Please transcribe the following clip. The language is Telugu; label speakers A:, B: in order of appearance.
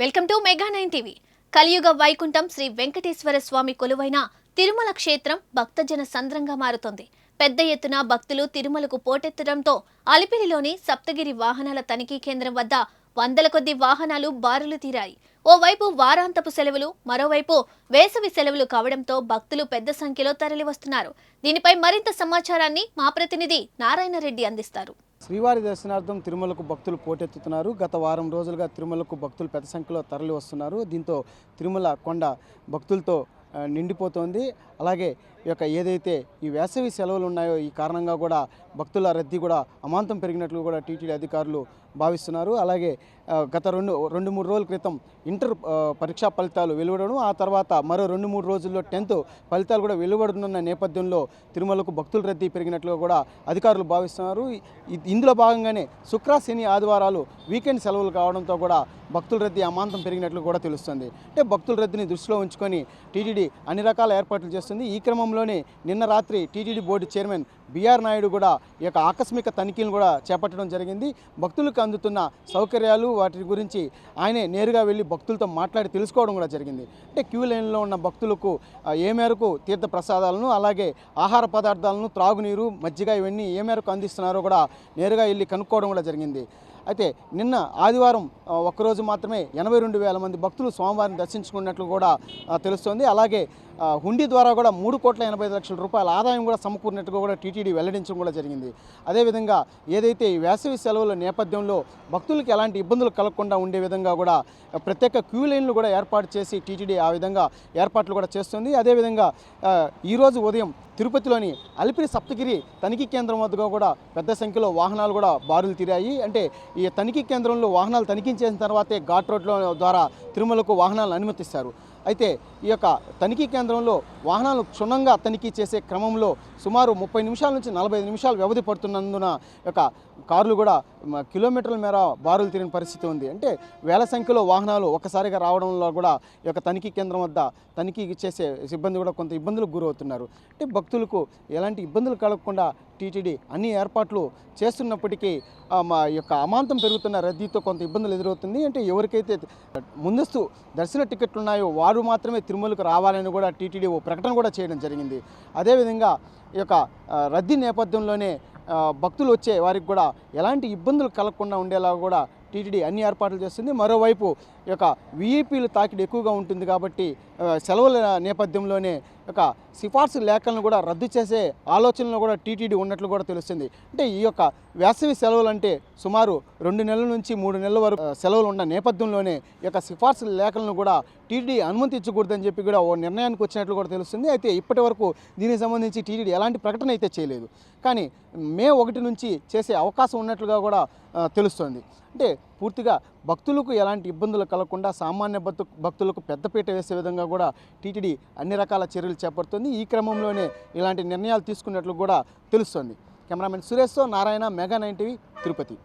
A: Welcome to mega nine TV. కలియుగ వైకుంఠం శ్రీ వెంకటేశ్వర స్వామి కొలువైన తిరుమల క్షేత్రం భక్తజన సంద్రంగా మారుతోంది. పెద్ద ఎత్తున భక్తులు తిరుమలకు పోటెత్తడంతో అలిపిరిలోని సప్తగిరి వాహనాల తనిఖీ కేంద్రం వద్ద వందల కొద్ది వాహనాలు బారులు తీరాయి. ఓవైపు వారాంతపు సెలవులు మరోవైపు వేసవి సెలవులు కావడంతో భక్తులు పెద్ద సంఖ్యలో తరలివస్తున్నారు. దీనిపై మరింత సమాచారాన్ని మా ప్రతినిధి నారాయణ రెడ్డి అందిస్తారు.
B: శ్రీవారి దర్శనార్థం తిరుమలకు భక్తులు పోటెత్తుతున్నారు. గత వారం రోజులుగా తిరుమలకు భక్తులు పెద్ద సంఖ్యలో తరలి వస్తున్నారు దీంతో తిరుమల కొండ భక్తులతో నిండిపోతోంది. అలాగే యొక్క ఏదైతే ఈ వేసవి సెలవులు ఉన్నాయో ఈ కారణంగా కూడా భక్తుల రద్దీ కూడా అమాంతం పెరిగినట్లు కూడా టీటీడీ అధికారులు భావిస్తున్నారు. అలాగే గత రెండు రెండు మూడు రోజుల క్రితం ఇంటర్ పరీక్షా ఫలితాలు వెలువడడం ఆ తర్వాత మరో రెండు మూడు రోజుల్లో టెన్త్ ఫలితాలు కూడా వెలువడుతున్న నేపథ్యంలో తిరుమలకు భక్తుల రద్దీ పెరిగినట్లు కూడా అధికారులు భావిస్తున్నారు. ఇందులో భాగంగానే శుక్ర శని ఆదివారాలు వీకెండ్ సెలవులు కావడంతో కూడా భక్తుల రద్దీ అమాంతం పెరిగినట్లు కూడా తెలుస్తుంది. అంటే భక్తుల రద్దీని దృష్టిలో ఉంచుకొని టీటీడీ అన్ని రకాల ఏర్పాట్లు చేస్తుంది. ఈ క్రమంలోనే నిన్న రాత్రి TTD board chairman BR Naidu కూడా ఈ యొక్క ఆకస్మిక తనిఖీలను కూడా చేపట్టడం జరిగింది. భక్తులకు అందుతున్న సౌకర్యాలు వాటి గురించి ఆయనే నేరుగా వెళ్ళి భక్తులతో మాట్లాడి తెలుసుకోవడం కూడా జరిగింది. అంటే క్యూ లైన్లో ఉన్న భక్తులకు ఏ మేరకు తీర్థ ప్రసాదాలను అలాగే ఆహార పదార్థాలను త్రాగునీరు మజ్జిగ ఇవన్నీ ఏ మేరకు అందిస్తున్నారో కూడా నేరుగా వెళ్ళి కనుక్కోవడం కూడా జరిగింది. అయితే నిన్న ఆదివారం ఒక్కరోజు మాత్రమే ఎనభై రెండు వేల మంది భక్తులు స్వామివారిని దర్శించుకున్నట్లు కూడా తెలుస్తోంది. అలాగే హుండీ ద్వారా కూడా మూడు కోట్ల ఎనభై ఐదు లక్షల రూపాయల ఆదాయం కూడా సమకూరినట్టుగా కూడా టీటీడీ వెల్లడించడం కూడా జరిగింది. అదేవిధంగా ఏదైతే ఈ వేసవి సెలవుల నేపథ్యంలో భక్తులకు ఎలాంటి ఇబ్బందులు కలగకుండా ఉండే విధంగా కూడా ప్రత్యేక క్యూ లైన్లు కూడా ఏర్పాటు చేసి టీటీడీ ఆ విధంగా ఏర్పాట్లు కూడా చేస్తుంది. అదేవిధంగా ఈరోజు ఉదయం తిరుపతిలోని అలిపిరి సప్తగిరి తనిఖీ కేంద్రం వద్దగా కూడా పెద్ద సంఖ్యలో వాహనాలు కూడా బారులు తీరాయి. అంటే ఈ తనిఖీ కేంద్రంలో వాహనాలు తనిఖీ చేసిన తర్వాతే ఘాట్ రోడ్ల ద్వారా తిరుమలకు వాహనాలను అనుమతిస్తారు. అయితే ఈ యొక్క తనిఖీ కేంద్రంలో వాహనాలు క్షుణ్ణంగా తనిఖీ చేసే క్రమంలో సుమారు ముప్పై నిమిషాల నుంచి నలభై నిమిషాలు వ్యవధి పడుతున్నందున యొక్క కార్లు కూడా కిలోమీటర్ల మేర బారులు తిరిగిన పరిస్థితి ఉంది. అంటే వేల సంఖ్యలో వాహనాలు ఒక్కసారిగా రావడంలో కూడా ఈ యొక్క తనిఖీ కేంద్రం వద్ద తనిఖీ చేసే సిబ్బంది కూడా కొంత ఇబ్బందులకు గురవుతున్నారు. అంటే భక్తులకు ఎలాంటి ఇబ్బందులు కలగకుండా టీటీడీ అన్ని ఏర్పాట్లు చేస్తున్నప్పటికీ మా యొక్క అమాంతం పెరుగుతున్న రద్దీతో కొంత ఇబ్బందులు ఎదురవుతుంది. అంటే ఎవరికైతే ముందస్తు దర్శన టికెట్లు ఉన్నాయో వారు మాత్రమే తిరుమలకు రావాలని కూడా టీటీడీ ఓ ప్రకటన కూడా చేయడం జరిగింది. అదేవిధంగా ఈ యొక్క రద్దీ నేపథ్యంలోనే భక్తులు వచ్చే వారికి కూడా ఎలాంటి ఇబ్బందులు కలగకుండా ఉండేలా కూడా టీటీడీ అన్ని ఏర్పాట్లు చేస్తుంది. మరోవైపు ఈ యొక్క వీఈపీలు తాకిడి ఎక్కువగా ఉంటుంది కాబట్టి సెలవుల నేపథ్యంలోనే ఒక యొక్క సిఫార్సు లేఖలను కూడా రద్దు చేసే ఆలోచనలు కూడా టీటీడీ ఉన్నట్లు కూడా తెలుస్తుంది. అంటే ఈ యొక్క వేసవి సెలవులు అంటే సుమారు రెండు నెలల నుంచి మూడు నెలల వరకు సెలవులు ఉన్న నేపథ్యంలోనే ఈ యొక్క సిఫార్సు లేఖలను కూడా టీటీడీ అనుమతించకూడదని చెప్పి కూడా ఓ నిర్ణయానికి వచ్చినట్లు కూడా తెలుస్తుంది. అయితే ఇప్పటి వరకు దీనికి సంబంధించి టీటీడీ ఎలాంటి ప్రకటన అయితే చేయలేదు. కానీ మే ఒకటి నుంచి చేసే అవకాశం ఉన్నట్లుగా కూడా తెలుస్తుంది తెలుస్తోంది. అంటే పూర్తిగా భక్తులకు ఎలాంటి ఇబ్బందులు కలగకుండా సామాన్య భక్తు భక్తులకు పెద్దపీట వేసే విధంగా కూడా టీటీడీ అన్ని రకాల చర్యలు చేపడుతుంది. ఈ క్రమంలోనే ఇలాంటి నిర్ణయాలు తీసుకున్నట్లు కూడా తెలుస్తోంది. Cameraman సురేష్తో Narayana mega nine TV Tirupati.